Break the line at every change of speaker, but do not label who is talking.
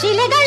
Şile